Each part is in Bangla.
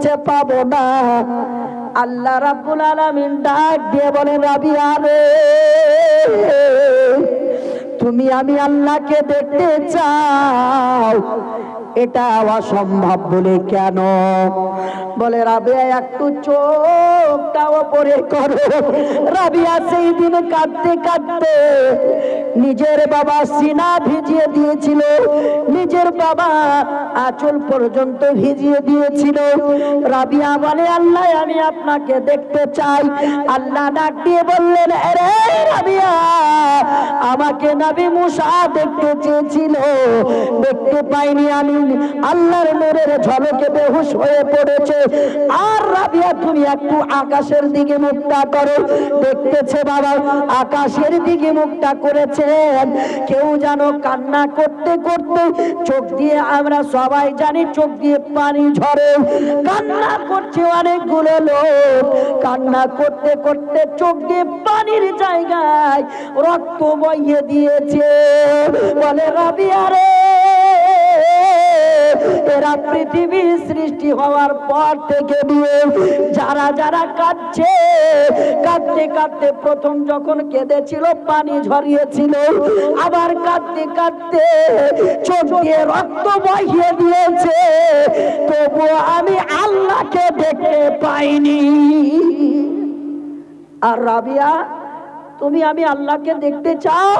কাছে পাবো না। আল্লাহ রাব্বুল আলামিন ডাক দিয়ে বলেন রাবি রে, তুমি আমি আল্লাহকে দেখতে চাও। এটা অসম্ভব বলে কেন? বলে, রাবিয়া, একটু চোখটা ওপরে করো। রাবিয়া সেই দিন কাঁদতে কাঁদতে নিজের বাবা সিনা ভিজিয়ে দিয়েছিল। নিজের বাবা আঁচল পর্যন্ত ভিজিয়ে দিয়েছিল। রাবিয়া বলে, আল্লাহ, আমি আপনাকে দেখতে চাই। আল্লাহ ডাক দিয়ে বললেন, আরে রাবিয়া, আমাকে নবী মুসা দেখতে চেয়েছিল। দেখতে পাইনি আমি আল্লাহর নূরের ঝলকে বেহুশ হয়ে পড়েছে। আর রাবিয়া তুমি একটু আকাশের দিকে মুখটা করো। দেখতেছে বাবা, আকাশের দিকে মুখটা করেছেন। কেউ যেন কান্না করতে করতে চোখ দিয়ে, আমরা সবাই জানি চোখ দিয়ে পানি ঝরে। কান্না করছে অনেকগুলো লোক। কান্না করতে করতে চোখ দিয়ে পানির জায়গায় রক্ত বইয়ে দিয়েছে। বলে, রাবিয়া রে এরা পৃথিবী সৃষ্টি হওয়ার পর থেকে দিয়ে যারা যারা কাঁদছে, কাঁদতে কাঁদতে প্রথম যখন কেঁদেছিল, পানি ঝরিয়েছিল, আবার কাঁদতে কাঁদতে চোখ রক্ত বহিয়ে দিয়েছে। তবু আমি আল্লাহকে দেখতে পাইনি। আর রাবিয়া, তুমি আমি আল্লাহকে দেখতে চাও?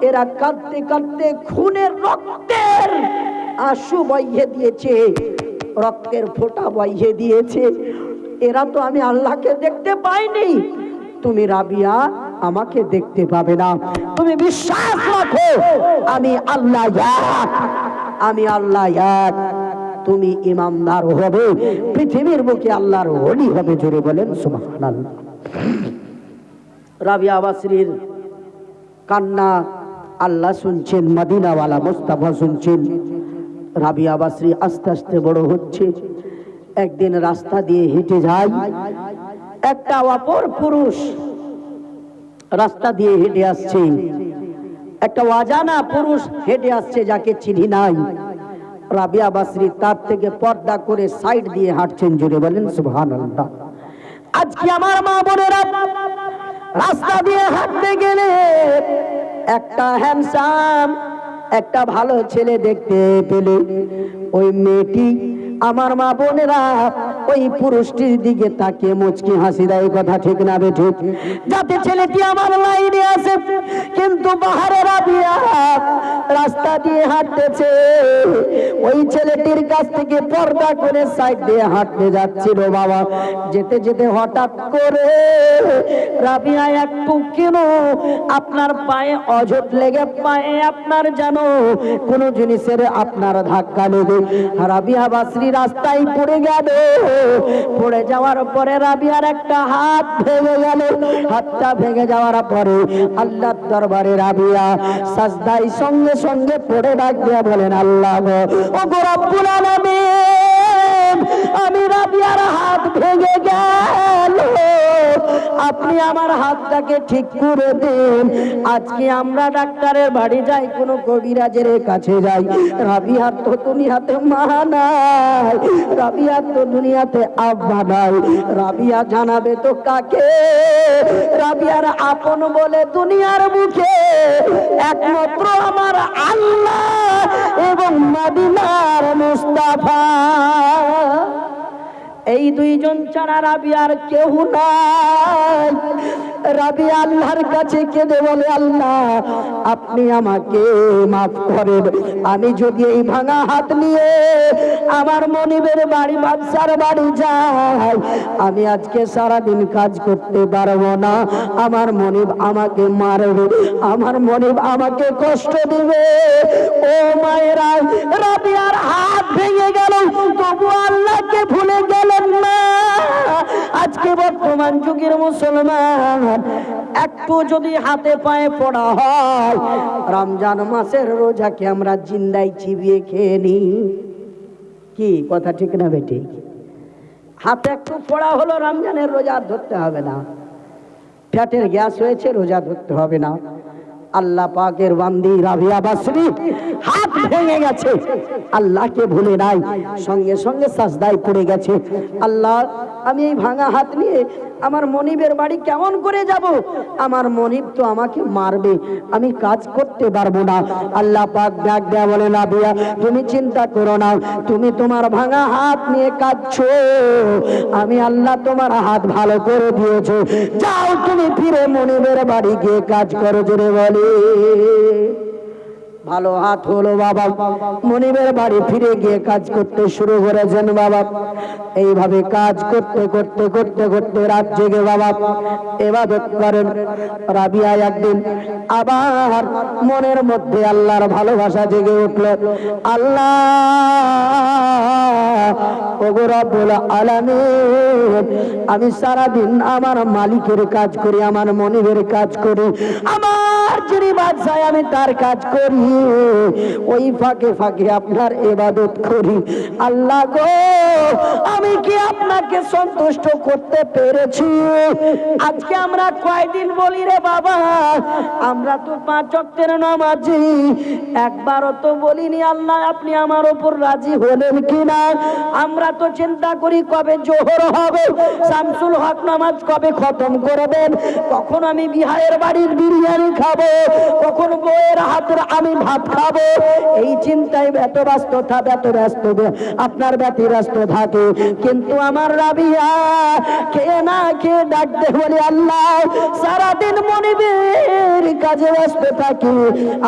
এরা কাঁদতে কাঁদতে খুনের রক্তের আশু বইয়ে দিয়েছে, রক্তের ফোঁটা বইয়ে দিয়েছে। এরা তো আমি আল্লাহকে দেখতে পাইনি। তুমি রাবিয়া আমাকে দেখতে পাবে না। তুমি বিশ্বাস রাখো, আমি আল্লাহ আমি আল্লাহ তুমি ইমানদার হবে, পৃথিবীর বুকে আল্লাহর হলি হবে জোরে বলেন, সুবহানাল্লাহ। রাবিয়া বাসরির কান্না, আল্লাহ শুনছেন, মদিনাওয়ালা মুস্তাফা শুনছেন। রাবিয়া বাসরি আস্তে আস্তে বড় হচ্ছে। একদিন রাস্তা দিয়ে হেঁটে যায়। একটা অপর পুরুষ রাস্তা দিয়ে হেঁটে আসছে। একটা অজানা পুরুষ হেঁটে আসছে যাকে চিনি নাই। রাবিয়া বাসরি তার থেকে পর্দা করে সাইড দিয়ে হাঁটছেন জুড়ে বলেন, সুবহানাল্লাহ। আজকে আমার মা বোনেরা রাস্তা দিয়ে হাঁটতে গেলে একটা হ্যান্ডসাম একটা ভালো ছেলে দেখতে পেলে। ওই মেয়েটি আমার মা বোনেরা ওই পুরুষটির দিকে তাকিয়ে মুচকি হাসি দেয় কথা ঠিক না বেঠে যাতে ছেলেটি আমার লাইনে আসে, কিন্তু বাহারে রাবিয়া রাস্তা দিয়ে হাঁটতেছে। ওই ছেলেটির কাছ থেকে পর্দা করে সাইড দিয়ে হাঁটতে যাচ্ছিল বাবা। যেতে যেতে হঠাৎ করে রাবিয়া একটু কেন আপনার পায়ে অঝট লেগে, পায়ে আপনার যেন কোনো জিনিসের আপনার ধাক্কা লেগে। রাবিয়া বাসরি রাস্তায় পড়ে গেল। পড়ে যাওয়ার পরে রাবিয়ার একটা হাত ভেঙে গেল। হাতটা ভেঙে যাওয়ার পরে আল্লাহ দরবারে রাবিয়া সাজদাই সঙ্গে সঙ্গে পড়ে ডাক দিয়া বলেন, আল্লাহ ও গো রব্বুল আমি রাবিয়ার হাত ভেঙে গেল। আপনি আমার হাতটাকে ঠিক করে দেন। আজকে আমরা ডাক্তারের বাড়ি যাই, কোনো কবিরাজের কাছে যাই। রাবিয়ার তো দুনিয়াতে মা নাই, রাবিয়ার তো দুনিয়াতে আব্বা নাই। রাবিয়া জানাবে তো কাকে? রাবিয়ার আপন বলে দুনিয়ার মুখে একমাত্র আমার আল্লাহ এবং মদিনার মুস্তাফা। এই দুইজন ছাড়া রাবিয়ার কেউ নাই। রাবি আল্লাহর কাছে কেঁদে বলে, আল্লাহ, আপনি আমাকে মাফ করেন। আমি যদি এই ভাঙা হাত নিয়ে আমার মনিবের বাড়ি, বাদশার বাড়ি যাই, আমি আজকে সারাদিন কাজ করতে পারব না। আমার মনিব আমাকে মারবে, আমার মনিব আমাকে কষ্ট দিবে। ও মায়েরা, রাবিয়ার হাত ভেঙে গেল, তবু আল্লাহকে ভুলে গেলেন না। আজকে বর্তমান যুগের মুসলমান একটু যদি হাতে পায়ে পড়া হয়, রমজান মাসের রোজাকে আমরা জিন্দাই চিবিয়ে খেয়ে নি। কি কথা ঠিক না বেটি? হাতে একটু পড়া হলো রমজানের রোজা ধরতে হবে না। ফ্যাটের গ্যাস হয়েছে, রোজা ধরতে হবে না। আল্লাহ পাকের বান্দি রাবিয়া বাসরি হাত ভেঙে গেছে। আল্লাহকে ভুলে নাই, সঙ্গে সঙ্গে সাজদায় পড়ে গেছে। আল্লাহ, আমি এই ভাঙা হাত নিয়ে আমার মনিবের বাড়ি কেমন করে যাব? আমার মনিব তো আমাকে মারবে। আমি কাজ করতে পারব না। আল্লাহ পাক ডাক দেয়া বলে, না বিয়া তুমি চিন্তা করো না। তুমি তোমার ভাঙা হাত নিয়ে কাঁদছো। আমি আল্লাহ তোমার হাত ভালো করে দিয়েছ। যাও তুমি ফিরে মনিবের বাড়ি গিয়ে কাজ করো জোরে বলে। ভালো হাত হলো বাবা। মনিবের বাড়ি ফিরে গিয়ে কাজ করতে শুরু করেছেন বাবা। এইভাবে কাজ করতে করতে করতে করতে রাত জেগে বাবা। এবাদত করেন। রাবিয়া একদিন আবার মনের মধ্যে আল্লাহর ভালোবাসা জেগে উঠল। আল্লাহ আমি সারাদিন আমার মালিকের কাজ করি, আমার মনিবের কাজ করি, আমার যিনি বাদশায় আমি তার কাজ করি। ওই ফাঁকে ফাঁকে আপনার এবাদত করি। আল্লাহ গো আমি কি আপনাকে সন্তুষ্ট করতে পেরেছি? আজকে আমরা কয়দিন বলি রে বাবা? আমরা তো পাঁচ অক্টের নামাজি। একবারও তো বলিনি, আল্লাহ, আপনি আমার ওপর রাজি হলেন কিনা? আমরা তো চিন্তা করি কবে জোহর হবে, শামসুল হক নামাজ কবে খতম করবেন? কখন আমি বিহারের বাড়ির বিরিয়ানি খাব? কখন বউয়ের হাতের আমি ভাত খাব? এই চিন্তায় ব্যত ব্যস্ত থাকে এত ব্যস্ত আপনার ব্যতিব্যস্ত থাকে। কিন্তু আমার রাবিয়া, কে না কে ডাকতে বলে আল্লাহ, সারাদিন মনিবের কাজে ব্যস্ত থাকি।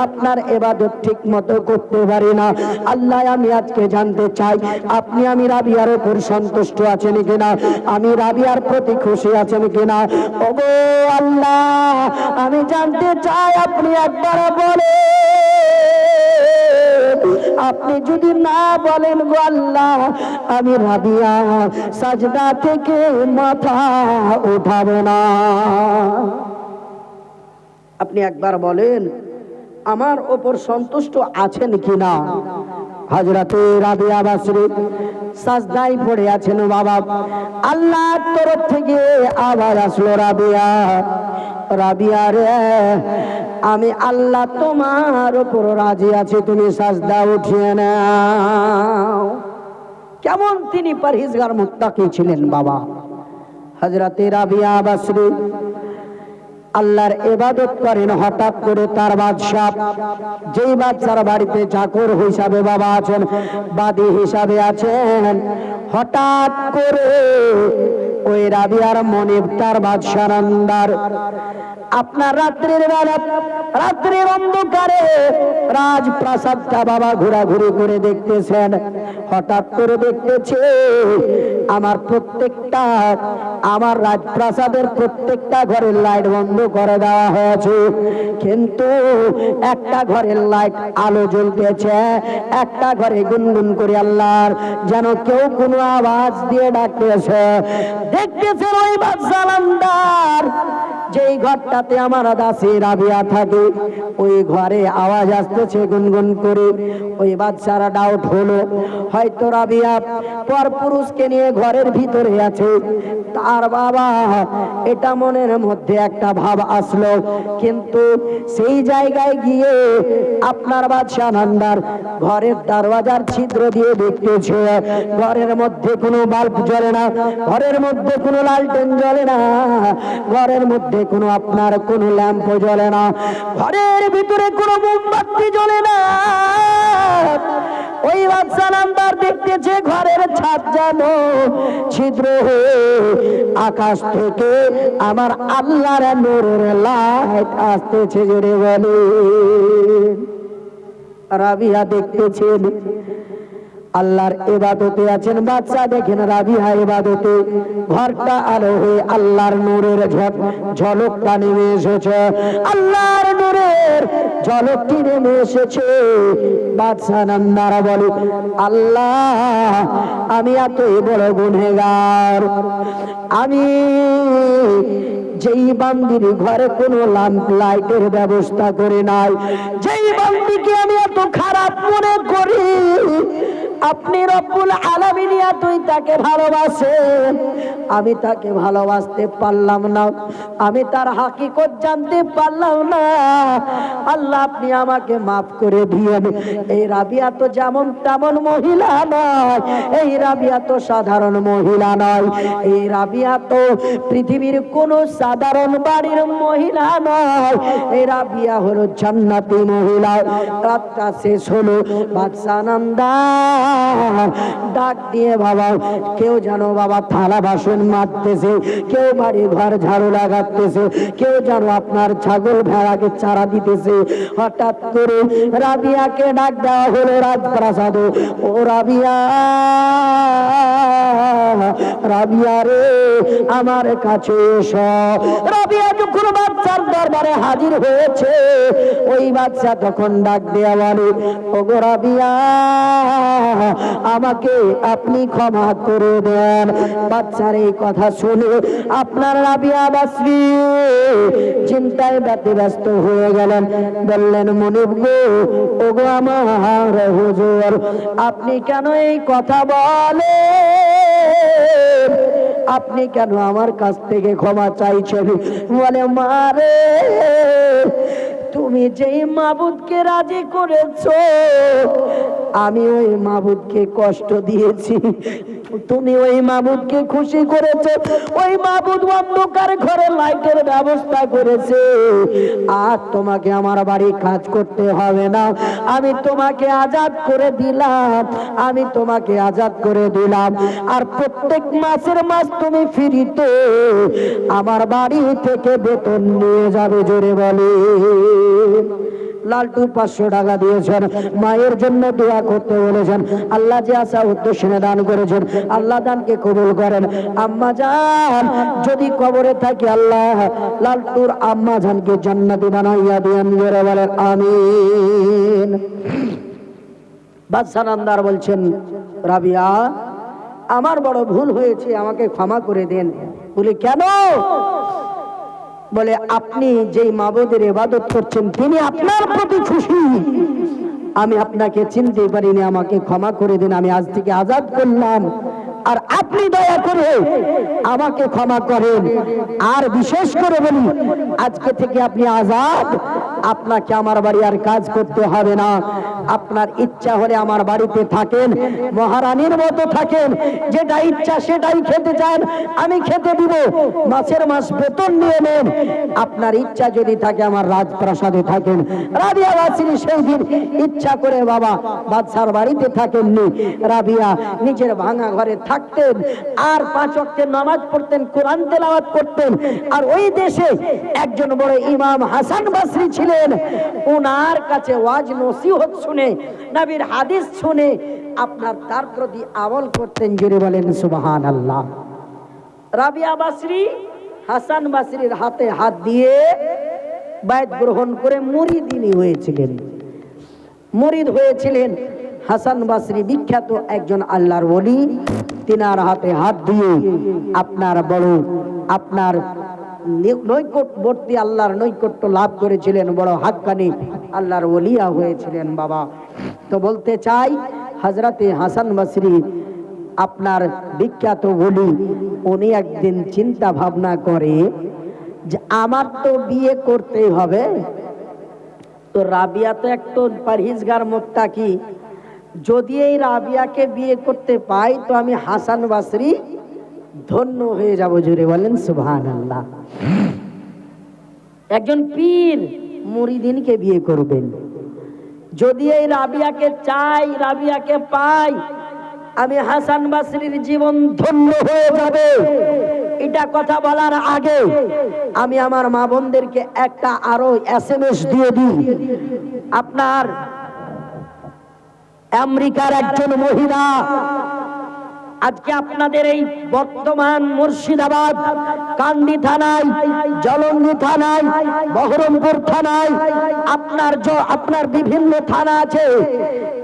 আপনার এবাদত ঠিক মতো করতে পারি না। আল্লাহ, আমি আজকে জানতে চাই, আপনি, আমি রাবিয়ার ওপর সন্তুষ্ট আছেন কিনা? আমি রাবিয়ার প্রতি খুশি আছেন কিনা? ওগো আল্লাহ, আমি জানতে চাই, আপনি একবার বলে আপনি যদি না বলেন আল্লাহ, আমি রাবিয়া, সাজদা থেকে মাথা উঠাব না। আপনি একবার বলেন, আমার ওপর সন্তুষ্ট আছেন কিনা? হাজরাতে রাবিয়া বাসরি সাজদাই পড়ে আছেন বাবা। আল্লাহর তরফ থেকে আবার আসলো রাবিয়া। রাবিয়া রে, আমি আল্লাহ তোমার ওপর রাজি আছি, তুমি সাজদা উঠিয়ে নাও। কেমন তিনি পরহেজগার মুত্তাকি ছিলেন বাবা। হজরতে রাবিয়া বাসরি আল্লাহর এবাদত করেন, হঠাৎ করে তার বাদশাহ, যেই বাচ্চার বাড়িতে চাকর হিসাবে বাবা আছেন, বাদী হিসাবে আছেন, হঠাৎ করে ওই রাবিয়ার মনিব, তার বাদশার আন্দার, আপনার রাত্রির বেলা, রাত্রির অন্ধকারে রাজপ্রাসাদটা বাবা ঘোরাঘুরি করে দেখতেছেন, হঠাৎ করে দেখতেছে, আমার প্রত্যেকটা, আমার রাজপ্রাসাদের প্রত্যেকটা ঘরের লাইট বন্ধ করে দেওয়া হয়েছে। কিন্তু একটা ঘরের লাইট আলো জ্বলতেছে, একটা ঘরে গুনগুন করে আল্লাহর যেন কেউ কোনো আওয়াজ দিয়ে ডাকতেছে। দেখতেছে ওই বাদশালান্দার যেই ঘরটাতে আমার দাসী রাবিয়া থাকে, ওই ঘরে আওয়াজ আসতেছে গুনগুন করে। ওই বাচ্চারা ডাউট হলো, হয়তো রাবিয়া পর পুরুষকে নিয়ে ঘরের ভিতরে আছে। তার বাবা এটা মনের মধ্যে একটা ভাব আসলো। কিন্তু সেই জায়গায় গিয়ে আপনার বাদশাহ নান্দার ঘরের দরওয়াজার ছিদ্র দিয়ে দেখতেছে। ঘরের মধ্যে কোনো বাল্ব জ্বলে না, ঘরের মধ্যে কোনো লালটেন জ্বলে না, ঘরের মধ্যে কোনো আপনার কোনো ল্যাম্প জ্বলে না, ঘরের ভিতরে কোনো মোমবাতি জ্বলে না। ওই বাদশা নাম্বার দেখতেছে ঘরের ছাদ যেন ছিদ্র হয়ে আকাশ থেকে আমার আল্লাহর নূরের লাইট আসতেছে জোরে বলে। রাবিয়া দেখতেছেন, আল্লাহর এবাদতে আছেন। বাচ্চা দেখেন রাবিহা এবাদতে। ঘরটা আলো হয়ে আল্লাহর নূরের ঝলকটা নেমে এসেছে। আল্লাহর নূরের ঝলকটি নেমে এসেছে। বাদশা নান্দারা বলে, আল্লাহ, আমি এত বড় গুনেগার আমি যেই বান্দির ঘরে কোনো লাম্প লাইটের ব্যবস্থা করে নাই, যেই বান্দিকে আমি এত খারাপ মনে করি, আপনি রব্বুল আলামিন তুই তাকে ভালোবাসেন, আমি তাকে ভালোবাসতে পারলাম না, আমি তার হাকিকত জানতে পারলাম না, আল্লাহ আপনি আমাকে মাফ করে দিয়েন, এই রাবিয়া তো যেমন তেমন মহিলা নয়, এই রাবিয়া তো সাধারণ মহিলা নয়, এই রাবিয়া তো পৃথিবীর কোন সাধারণ বাড়ির মহিলা নয়। এই রাবিয়া হলো জান্নাতি মহিলা। রাতটা শেষ হলো বাদশা নন্দার ডাক দিয়ে বাবা, কেউ যেন বাবা থালা বাসন মারতেছে, কেউ বাড়ি ঘর ঝাড়ু লাগাতেছে, কেউ যেন আপনার ছাগল ভেড়াকে চারা দিতেছে। হঠাৎ করে রাবিয়াকে ডাক দেওয়া হলো রাজপ্রাসাদ। ও রাবিয়া রাবিয়া রে, আমার কাছে এসো। রাবিয়া যখন বাচ্চার দরবারে হাজির হয়েছে। ওই বাচ্চা তখন ডাক দেয়া বলে, ওগো রাবিয়া আমাকে আপনি ক্ষমা করে দেন। বাচ্চার এই কথা শুনে আপনার রাবিয়া বাসরি চিন্তায় ব্যতি ব্যস্ত হয়ে গেলেন। বললেন, মনিব গো, ওগো আমার হুজুর, আপনি কেন এই কথা বলে আপনি কেন আমার কাছ থেকে ক্ষমা চাইছেন? বলে মারে তুমি যেই মাবুদকে রাজি করেছ, আমি ওই মাবুদকে কষ্ট দিয়েছি। তুমি ওই মাবুদকে খুশি করেছ, ওই মাবুদ অন্ধকার ঘরে লাইটের ব্যবস্থা করেছে। আর তোমাকে আমার বাড়ি কাজ করতে হবে না। আমি তোমাকে আজাদ করে দিলাম, আমি তোমাকে আজাদ করে দিলাম। আর প্রত্যেক মাসের মাস তুমি ফিরিতে আমার বাড়ি থেকে বেতন নিয়ে যাবে, জোরে বলে। লালটু পাঁচশো টাকা দিয়েছেন। মায়ের জন্য দোয়া করতে বলেছেন। আল্লাহ যে আসা উদ্দেশ্যে দান করেছেন। আল্লাহ দানকে কবুল করেন। আম্মা জান যদি কবরে থাকি আল্লাহ লালটুর আম্মা জানকে জান্নাতি বানাইয়া দিয়েন জোরে বলেন, আমিন। বাদশাহ নামদার বলছেন, রাবিয়া, আমার বড় ভুল হয়েছে, আমাকে ক্ষমা করে দেন। বলি, কেন? বলে আপনি যেই মাবুদের ইবাদত করছেন তিনি আপনার প্রতি খুশি। আমি আপনাকে চিনতে পারিনি আমাকে ক্ষমা করে দিন আমি আজ থেকে আজাদ করলাম। আর আপনি দয়া করে আমাকে ক্ষমা করেন। আর বিশেষ করে বলি আজকে থেকে আপনি আজাদ আপনাকে আমার বাড়ি আর কাজ করতে হবে না। আপনার ইচ্ছা হলে আমার বাড়িতে থাকেন, মহারানীর মতো থাকেন, যেটা ইচ্ছা সেটাই খেতে চান, আমি খেতে দিব। মাসের মাস বেতন নিয়ে নেন। আপনার ইচ্ছা যদি থাকে আমার রাজপ্রাসাদে থাকেন। রাবিয়া বাসিনী সেই দিন ইচ্ছা করে বাবা বাদশার বাড়িতে থাকেননি। রাবিয়া নিজের ভাঙা ঘরে থাকতেন, আর পাঁচ অক্টের নামাজ পড়তেন, কোরআন তেলাওয়াত করতেন। আর ওই দেশে একজন বড় ইমাম হাসান বাসরি ছিলেন। ওনার কাছে ওয়াজ নসিহত শুনে, নবীর হাদিস শুনে আপনার তার প্রতি আমল করতেন জুড়ে বলেন সুবহান আল্লাহ রাবিয়া বাসরি, হাসান বাসরির হাতে হাত দিয়ে বায়ত গ্রহণ করে মুরিদিনী হয়েছিলেন। মরিদ হয়েছিলেন হাসান বাসরি বিখ্যাত একজন আল্লাহর ওলি, তিনার হাতে হাত দিয়ে আপনার বড়, আপনার নৈকটবর্তী আল্লাহর নৈকট্য লাভ করেছিলেন, বড় হাক্কানি আল্লাহর ওলিয়া হয়েছিলেন বাবা। তো বলতে চাই হজরতে হাসান বাসরি আপনার বিখ্যাত বলি উনি একদিন চিন্তা ভাবনা করে যে আমার তো বিয়ে করতেই হবে। তো রাবিয়া তো একটু পারহিজগার মোত্তাকি। যদি এই রাবিয়াকে বিয়ে করতে পাই, তো আমি হাসান বাসরি ধন্য হয়ে যাব জুড়ে বলেন সুবহান আল্লাহ একজন পীর মুরিদিনকে বিয়ে করবেন। যদি এই রাবিয়াকে চাই, রাবিয়াকে পাই, আমি হাসান বাসরির জীবন ধন্য হয়ে যাবে। এটা কথা বলার আগে আমি আমার মা বোনদেরকে একটা আরও এস এম এস দিয়ে দিই। আপনার আমেরিকার একজন মহিলা আজকে আপনাদের এই বর্তমান মুর্শিদাবাদ, কান্দি থানায় জলঙ্গি থানায়, বহরমপুর থানায়, আপনার আপনার বিভিন্ন থানা আছে।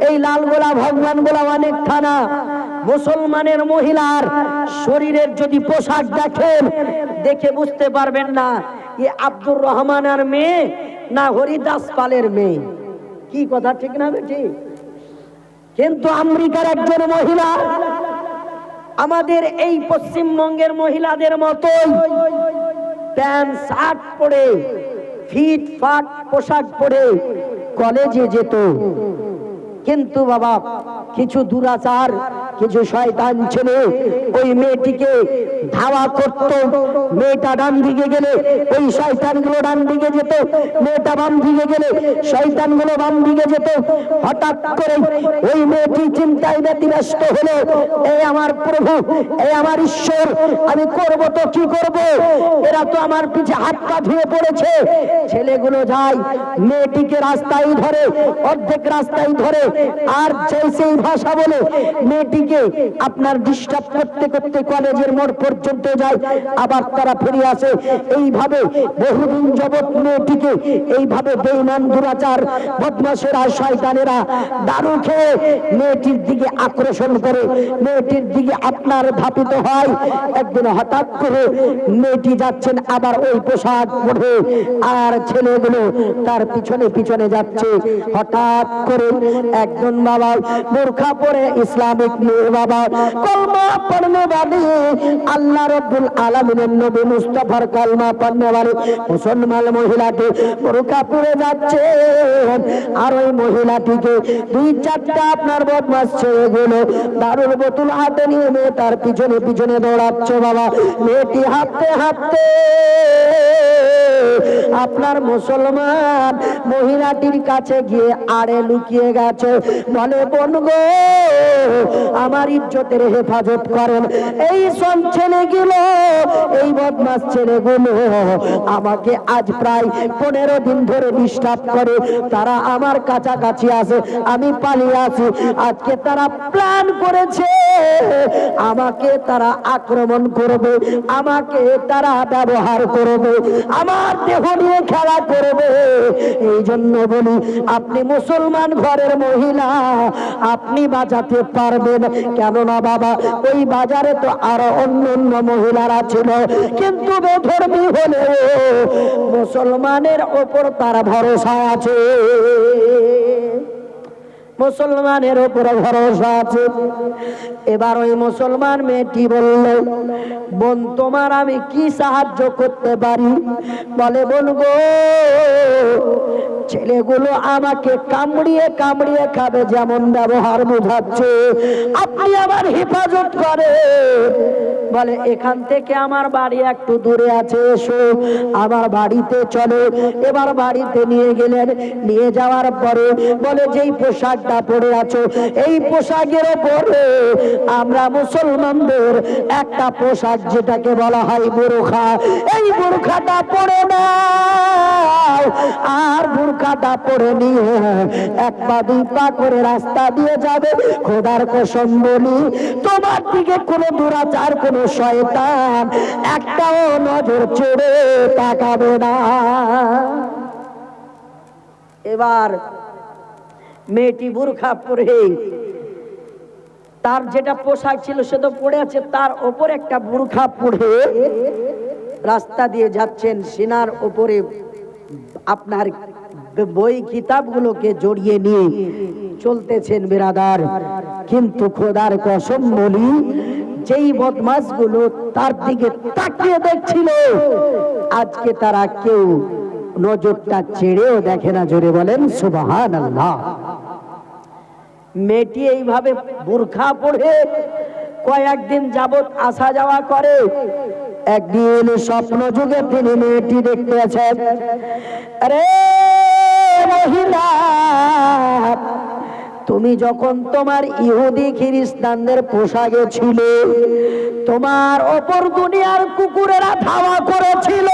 এই লালগোলা, ভগবানগোলা অনেক থানা। মুসলমানের মহিলার শরীরের যদি পোশাক দেখেন, দেখে বুঝতে পারবেন না এ আব্দুর রহমানের মেয়ে না হরিদাস পালের মেয়ে। কি কথা, ঠিক না বেটি? কিন্তু আমেরিকার একজন মহিলা আমাদের এই পশ্চিমবঙ্গের মহিলাদের মতোই প্যান্ট, শার্ট পরে, ফিট, ফাট, পোশাক পরে কলেজে যেত। কিন্তু বাবা, কিছু দুরাচার কিছু শয়তান ছেলে, ওই মেয়েটিকে ধাওয়া করত। মেয়েটা ডান দিকে গেলে, ওই শয়তানগুলো ডান দিকে যেত। মেয়েটা বাম দিকে গেলে শয়তানগুলো বাম দিকে যেত। হঠাৎ করে ওই মেয়েটি চিন্তায় ব্যতিব্যস্ত হলো এই আমার প্রভু এই আমার ঈশ্বর, আমি করব তো কি করব? এরা তো আমার পিছে হাত পা ধুয়ে পড়েছে। ছেলেগুলো যায়, মেয়েটিকে রাস্তায় ধরে, অর্ধেক রাস্তায় ধরে, আর সেই ভাষা বলে, মেয়েটিকে আপনার ডিস্টার্ব করতে করতে কলেজের মোড় পর্যন্ত যায়, আবার তারা ফিরে আসে। এইভাবে বহুদিন জগৎ মেয়েটিকে এইভাবে বেইমান, দুরাচার বদমাসেরা শয়তানেরা দারু খেয়ে মেয়েটির দিকে আকর্ষণ করে। মেয়েটির দিকে আপনার ধাপিত হয়। একদিন হঠাৎ করে মেয়েটি যাচ্ছেন আবার ওই পোশাক পরে, আর ছেলেগুলো তার পিছনে পিছনে যাচ্ছে। হঠাৎ করে একজন বাবা বোরখা পরে ইসলামিক মেয়ে বাবা, কলমা পড়নে বাদে আল্লাহ রব্বুল আলামিনের নবী মুস্তাফার কলমা পড়নে বাদে মুসলমান মহিলাকে বোরখা পরে যাচ্ছে আর ওই মহিলাটিকে দুই চারটা আপনার বদমাস ছেড়ে গেল। দারুর বোতল হাতে নিয়ে মেয়ে তার পিছনে পিছনে দৌড়াচ্ছে বাবা। মেয়েটি হাঁটতে হাঁটতে আপনার মুসলমান মহিলাটির কাছে গিয়ে আড়ে লুকিয়ে গেছে। বলে, বোন গো আমার ইজ্জতের হেফাজত করেন। এই সব ছেলে ছেলেগুলো, এই বদমাস ছেলেগুলো আমাকে আজ প্রায় পনেরো দিন ধরে ডিস্টার্ব করে। তারা আমার কাছাকাছি আছে, আমি পালিয়ে আছি। আজকে তারা প্ল্যান করেছে, আমাকে তারা আক্রমণ করবে, আমাকে তারা ব্যবহার করবে, আমার দেহ নিয়ে খেলা করবে। এই জন্য বলি, আপনি মুসলমান ঘরের মহিলা, আপনি বাঁচাতে পারবেন। কেননা বাবা, ওই বাজারে তো আরও অন্য অন্য মহিলারা ছিল। কিন্তু বেধর্মী হলে মুসলমানের ওপর তার ভরসা আছে। মুসলমানের উপরে ভরসা আছে। এবার ওই মুসলমান মেয়েটি বলল, বোন, তোমার আমি কি সাহায্য করতে পারি? বলে, বোন গো, ছেলেগুলো আমাকে কামড়িয়ে কামড়িয়ে খাবে যেমন ব্যবহার বোঝাচ্ছে। আপনি আমার হেফাজত করে বলে, এখান থেকে আমার বাড়ি একটু দূরে আছে, এসো, আমার বাড়িতে চলো। এবার বাড়িতে নিয়ে গেলেন। নিয়ে যাওয়ার পরে বলে, যেই পোশাকটা পরে আছো, এই পোশাকের ওপরে আমরা মুসলমানদের একটা পোশাক যেটাকে বলা হয় বুরখা। এই বুরখাটা পরে নাও, আর বুরখাটা পরে নিয়ে এক পা দুই পা করে রাস্তা দিয়ে যাবে খোদার কসম বলি। তোমার দিকে কোনো দুরাচার, কোনো শয়তান একটাও নজর চড়ে তাকাবে না। এবার মেয়েটি বুরখা পরে তার যেটা পোশাক ছিল সে তো পড়ে আছে, তার ওপর একটা বুরখা পরে রাস্তা দিয়ে যাচ্ছেন সিনার ওপরে আপনার বই কিতাবগুলোকে জড়িয়ে নিয়ে। চলতেছেন বিরাদার, কিন্তু খোদার কসম বলি, যেই বদমাসগুলো তার দিকে তাকিয়ে দেখছিল, আজকে তারা কেউ নজরটা ছেড়েও দেখে না, জোরে বলেন সুবাহান আল্লাহ মেয়েটি এইভাবে বুরখা পড়ে কয়েকদিন যাবত আসা যাওয়া করে। একদিন স্বপ্ন যুগে তিনি মেয়েটি দেখতে আছেন। আরে মহিলা, তুমি যখন তোমার ইহুদি খ্রিস্টানদের পোশাকে ছিল, তোমার অপর দুনিয়ার কুকুরেরা ধাওয়া করেছিল।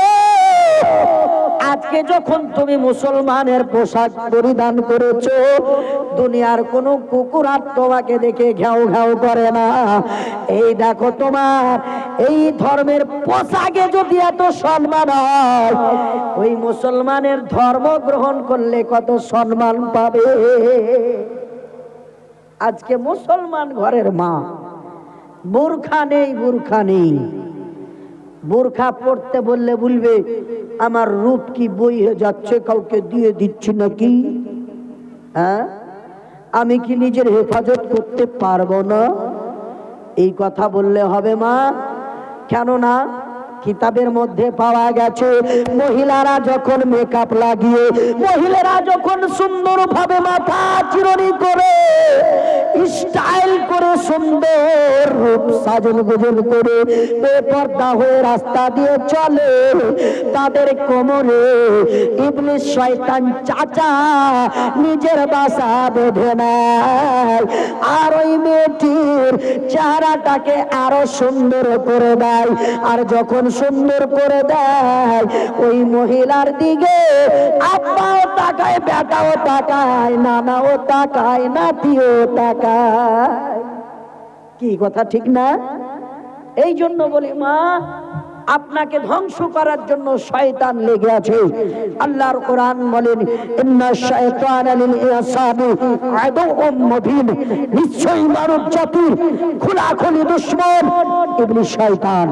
আজকে যখন তুমি মুসলমানের পোশাক পরিধান করেছ, দুনিয়ার কোনো কুকুর আর তোমাকে দেখে ঘেউ ঘেউ করে না। এই দেখো তোমার, এই ধর্মের পোশাকে যদি এত সম্মান হয়, ওই মুসলমানের ধর্ম গ্রহণ করলে কত সম্মান পাবে? আজকে মুসলমান ঘরের মা বোরখা নেই বোরখা নেই। বোরখা পড়তে বললে বলবে আমার রূপ কি বইয়ে যাচ্ছে, কাউকে দিয়ে দিচ্ছি নাকি? হ্যাঁ? আমি কি নিজের হেফাজত করতে পারব না? এই কথা বললে হবে মা। কেননা কিতাবের মধ্যে পাওয়া গেছে, মহিলারা যখন মেকআপ লাগিয়ে, মহিলারা যখন সুন্দর ভাবে মাথা চিরনি করে স্টাইল করে সুন্দর রূপ সাজন গুজন করে বেপর্দা হয়ে রাস্তা দিয়ে চলে, তাদের কোমরে ইবলিশ শয়তান চাচা নিজের বাসা বেঁধে নেয়। আর ওই মেয়েটির চেহারাটাকে আরও সুন্দর করে দেয়। আর যখন সুন্দর করে দেয়। ওই মহিলার দিকে আব্বাও তাকায়, বেটাও তাকায়, নানাও তাকায়, নাতিও তাকায়। কি কথা, ঠিক না? এই জন্য বলি, মা, আপনাকে ধ্বংস করার জন্য শয়তান লেগে আছে। আল্লাহর কোরআন বলেন, ইন্না শায়তানা লিল ইনসানি আদুউম মুবিন। নিশ্চয়ই মানব জাতির খোলাখুলি দুশমন ইবলিস শয়তান।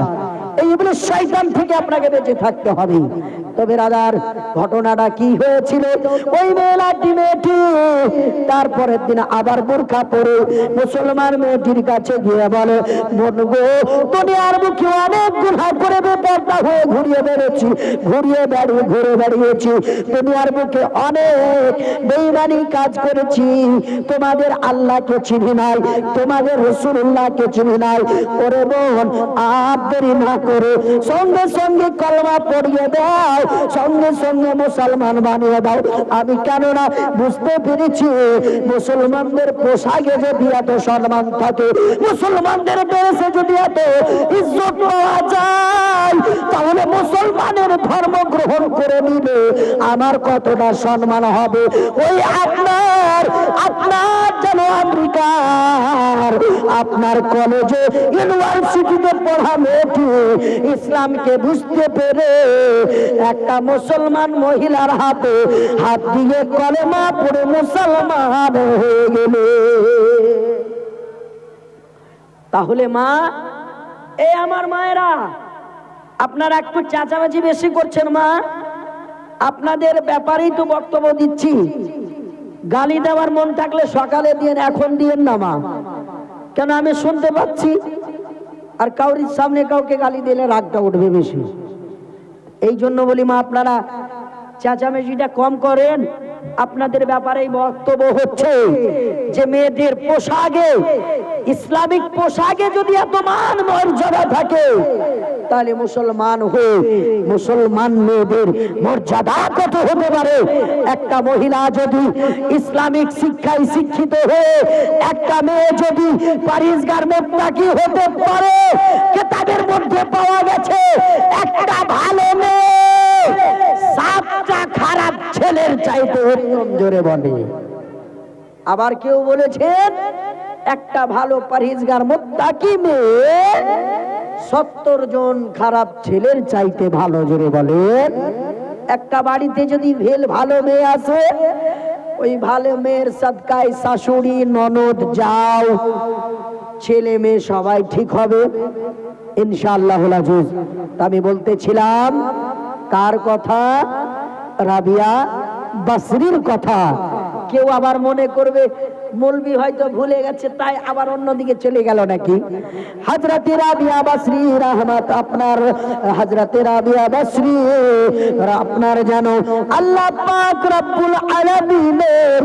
এই ইবলিস শয়তান থেকে আপনাকে বেঁচে থাকতে হবে। তবে রাজার ঘটনাটা কি হয়েছিল? ওই মেয়েলাটি মেয়েটি তারপরের দিন আবার বোরখা পরে মুসলমান মেয়েটির কাছে গিয়ে বলে বোন গো, দুনিয়ার মুখে অনেক গুণা করে বেপর্দা হয়ে ঘুরিয়ে বেড়েছি, ঘুরিয়ে বেড়িয়ে, ঘুরে বেড়িয়েছি। তুমি আর মুখে অনেক বেইমানি কাজ করেছি। তোমাদের আল্লাহকে চিনি নাই, তোমাদের রসুল্লাহকে চিনি নাই। ওরে বোন আর দেরি না করে সঙ্গে সঙ্গে কলমা পড়িয়ে দাও সঙ্গে সঙ্গে মুসলমান বানিয়ে দাও আমি কেননা বুঝতে পেরেছি মুসলমানদের পোশাকে যদি এত সম্মান থাকে, মুসলমানদের ড্রেসে যদি এত ইজ্জত পাওয়া যায়, তাহলে মুসলমানের ধর্ম গ্রহণ করে নিলে আমার কতটা সম্মান হবে? ওই আপনার আপনার যেন আমেরিকার আপনার কলেজে, ইউনিভার্সিটিতে পড়া মেয়েটি ইসলামকে বুঝতে পেরে একটা মুসলমান মহিলার হাতে হাত দিয়ে কলেমা পড়ে মুসলমান হয়ে গেলে। তাহলে মা, এ আমার মায়েরা, আপনারা একটু চাচাবাজি বেশি করছেন মা। আপনাদের ব্যাপারেই তো বক্তব্য দিচ্ছি। গালি দেওয়ার মন থাকলে সকালে দিয়ে এখন দিয়েন না মা। কেন আমি শুনতে পাচ্ছি? আর কাউরির সামনে কাউকে গালি দিলে রাগটা উঠবে বেশি। এই জন্য বলি মা, আপনারা চেঁচামেচিটা কম করেন। আপনাদের ব্যাপারে বক্তব্য হচ্ছে যে মেয়েদের পোশাকে, ইসলামিক পোশাকে যদি এত মান মর্যাদা থাকে তাহলে মুসলমান হয়ে মুসলমান মেয়েদের মর্যাদা কত হতে পারে? একটা মহিলা যদি ইসলামিক শিক্ষায় শিক্ষিত হয়ে একটা মেয়ে যদি প্যারিস গার্মেন্ট নাকি হতে পারে তাদের মধ্যে পাওয়া গেছে? একটা ভালো মেয়ে। সাতটা খারাপ ছেলের চাইতে উত্তম জোরে বলে। আবার কেউ বলেছেন, একটা ভালো পারিজগার মোত্তাকি মেয়ে সত্তর জন খারাপ ছেলের চাইতে ভালো, জোরে বলেন। একটা বাড়িতে যদি ভেল ভালো মেয়ে আছে, ওই ভালো মেয়ের সদকায় শাশুড়ি, ননদ, যাও, ছেলে মেয়ে সবাই ঠিক হবে। ইনশাআল্লাহ আমি বলতেছিলাম, কার কথা? রাবিয়া বাসরির কথা। কেউ আবার মনে করবে মলবি হয়তো ভুলে গেছে, তাই আবার অন্যদিকে চলে গেল নাকি? হাজরাতে রাবিয়া বাসরি, রহমত আপনার। হাজরাতে রাবিয়া বাসরি, আপনার যেন আল্লাহ পাক রব্বুল আলামিনের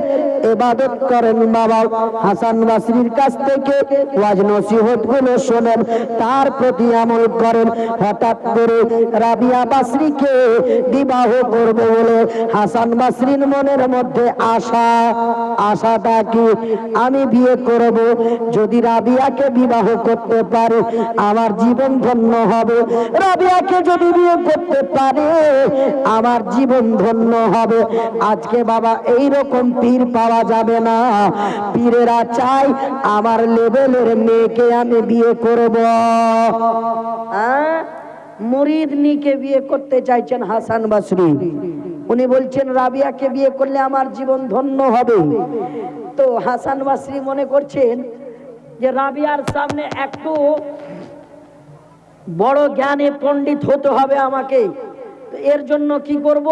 ইবাদত করেন বাবা হাসান বাসরির কাছ থেকে ওয়াজ নসিহতগুলো শোনেন, তার প্রতি আমল করেন। হঠাৎ করে রাবিয়া বাসরিকে বিবাহ করবে বলে হাসান বাসরির মনের মধ্যে আশা, আশাটা কি? আমি বিয়ে করব, যদি রাবিয়াকে বিবাহ করতে পারে, আমার জীবন ধন্য হবে। রাবিয়াকে যদি বিয়ে করতে পারে, আমার জীবন ধন্য হবে। আজকে বাবা এই রকম পীর পাওয়া যাবে না। পীরেরা চাই আমার লেভেলের মেয়েকে আমি বিয়ে করব। মুরিদ বিয়ে করতে চাইছেন হাসান বাসরি। উনি বলছেন, রাবিয়াকে বিয়ে করলে আমার জীবন ধন্য হবে। তো হাসান বাসরি মনে করছেন যে রাবিয়ার সামনে একটু বড় জ্ঞানী পণ্ডিত হতে হবে আমাকে। এর জন্য কি করব?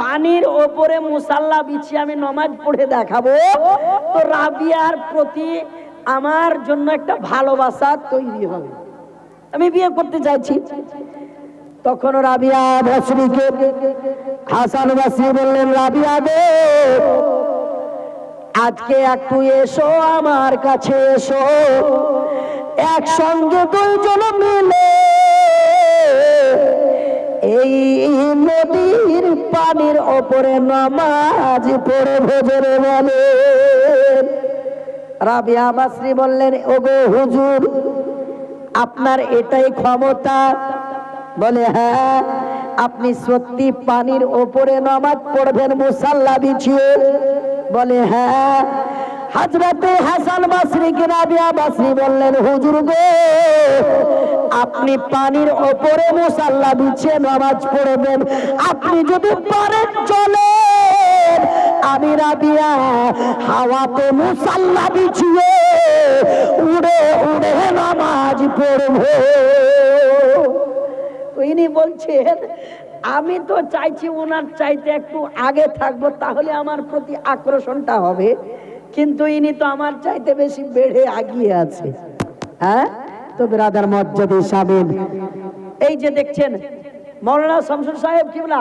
পানির ওপরে মুসাল্লা বিছিয়ে আমি নমাজ পড়ে দেখাবো। তো রাবিয়ার প্রতি আমার জন্য একটা ভালোবাসা তৈরি হবে। আমি বিয়ে করতে চাইছি। তখন রাবিয়া বসরিকে হাসান বাসরি বললেন, রাবিয়া গো, আজকে একটু এসো, আমার কাছে এসো। একসঙ্গে দুইজন মিলে এই নদীর পানির ওপরে নামাজ পড়ে ভোজরে বলে। রাবিয়া বাসরি বললেন, ওগো হুজুর, আপনার এটাই ক্ষমতা? বলে হ্যাঁ আপনি সত্যি পানির ওপরে নামাজ পড়বেন মুসাল্লা বিছিয়ে বলে হ্যাঁ হাজরাতে হাসান বাসরি রাবিয়া বাসরি বললেন, হুজুর গো, আপনি পানির ওপরে মুসাল্লা বিছিয়ে নামাজ পড়বেন। আপনি যদি পারেন চলে আমি রাবিয়া হাওয়াতে মুসাল্লা বিছিয়ে উড়ে উড়ে নামাজ পড়ব। ইনি বলছেন, আমি তো চাইছি ওনার চাইতে একটু আগে থাকব, তাহলে আমার প্রতি আকর্ষণটা হবে। কিন্তু ইনি তো আমার চাইতে বেশি বেড়ে আগিয়ে আছে। হ্যাঁ? তো বিরাদার মর্যাদা সাবেন এই যে দেখছেন, মৌলানা শামসুর সাহেব কিবলা